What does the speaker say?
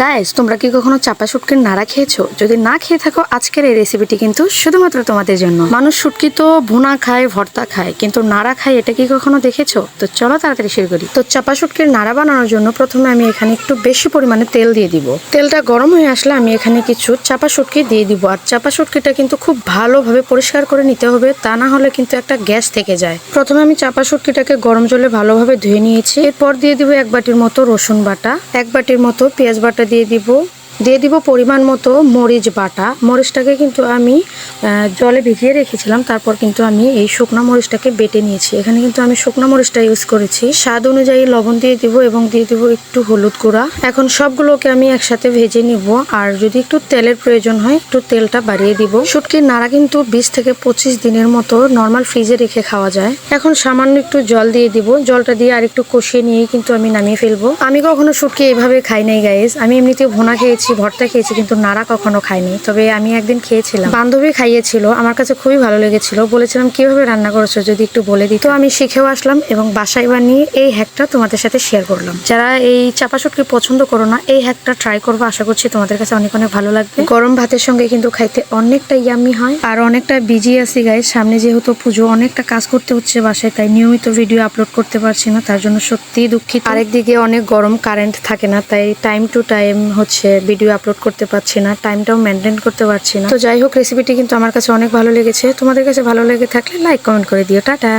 Guys তোমরা কি কখনো চাপা শুটকির নাড়া খেয়েছো? যদি না খেয়ে থাকো, আজকের এই রেসিপিটি কিন্তু শুধুমাত্র তোমাদের জন্য। মানুষ শুটকি তো ভুনা খায়, ভর্তা খায়, কিন্তু নাড়া খায়, এটা কি কখনো দেখেছ? তো চলো তাড়াতাড়ি শুরু করি। তো চাপা শুটকির নাড়া বানানোর জন্য প্রথমে আমি এখানে একটু বেশি পরিমাণে তেল দিয়ে দিব। তেলটা গরম হয়ে আসলে আমি এখানে কিছু চাপা শুটকি দিয়ে দিব। আর চাপা শুটকিটা কিন্তু খুব ভালোভাবে পরিষ্কার করে নিতে হবে, তা না হলে কিন্তু একটা গ্যাস থেকে যায়। প্রথমে আমি চাপা শুটকিটাকে গরম জলে ভালোভাবে ধুয়ে নিয়েছি। এরপর দিয়ে দিব এক বাটির মতো রসুন বাটা, এক বাটির মতো পেঁয়াজ বাটা দিয়ে দিব। দিয়ে দিব পরিমাণ মতো মরিচ বাটা। মরিচটাকে কিন্তু আমি জলে ভিজিয়ে রেখেছিলাম, তারপর কিন্তু আমি এই শুকনো মরিচটাকে বেটে নিয়েছি। এখানে কিন্তু আমি শুকনো মরিচটা ইউজ করেছি। স্বাদ অনুযায়ী লবণ দিয়ে দিব এবং দিয়ে দিব একটু হলুদ গুঁড়া। এখন সবগুলোকে আমি একসাথে ভেজে নিব। আর যদি একটু তেলের প্রয়োজন হয়, একটু তেলটা বাড়িয়ে দিব। শুটকির নাড়া কিন্তু বিশ থেকে পঁচিশ দিনের মতো নর্মাল ফ্রিজে রেখে খাওয়া যায়। এখন সামান্য একটু জল দিয়ে দিব। জলটা দিয়ে আর একটু কষিয়ে নিয়েই কিন্তু আমি নামিয়ে ফেলব। আমি কখনো শুটকি এভাবে খাই নাই গাইজ আমি এমনিতে ভুনা খেয়েছি। ভর্তা খেয়েছি, কিন্তু নাড়া কখনো খাইনি। তবে আমি একদিন খেয়েছিলাম। বান্ধবী খাইয়েছিল, আমার কাছে খুবই ভালো লেগেছিল। বলেছিলাম, কীভাবে রান্না করেছ? যদি একটু বলে দিত। আমি শিখেও আসলাম এবং বাসায় বানিয়ে এই হ্যাকটা তোমাদের সাথে শেয়ার করলাম। যারা এই চাপা শুটকি পছন্দ করো না, এই হ্যাকটা ট্রাই করব। আশা করছি তোমাদের কাছে অনেক অনেক ভালো লাগবে। গরম ভাতের সঙ্গে কিন্তু খাইতে অনেকটা ইয়ামি হয় আর অনেকটা বিজি আছি গাই সামনে যেহেতু পুজো, অনেকটা কাজ করতে হচ্ছে বাসায়, তাই নিয়মিত ভিডিও আপলোড করতে পারছি না। তার জন্য সত্যিই দুঃখিত। আরেকদিকে অনেক গরম কারেন্ট থাকে না, তাই টাইম টু টাইম হচ্ছে ভিডিও আপলোড করতে পারছি না টাইমটাও মেনটেন করতে পারছি না। তো যাই হোক রেসিপিটি কিন্তু আমার কাছে অনেক ভালো লেগেছে। তোমাদের কাছে ভালো লেগে থাকলে লাইক কমেন্ট করে দিও। টাটা!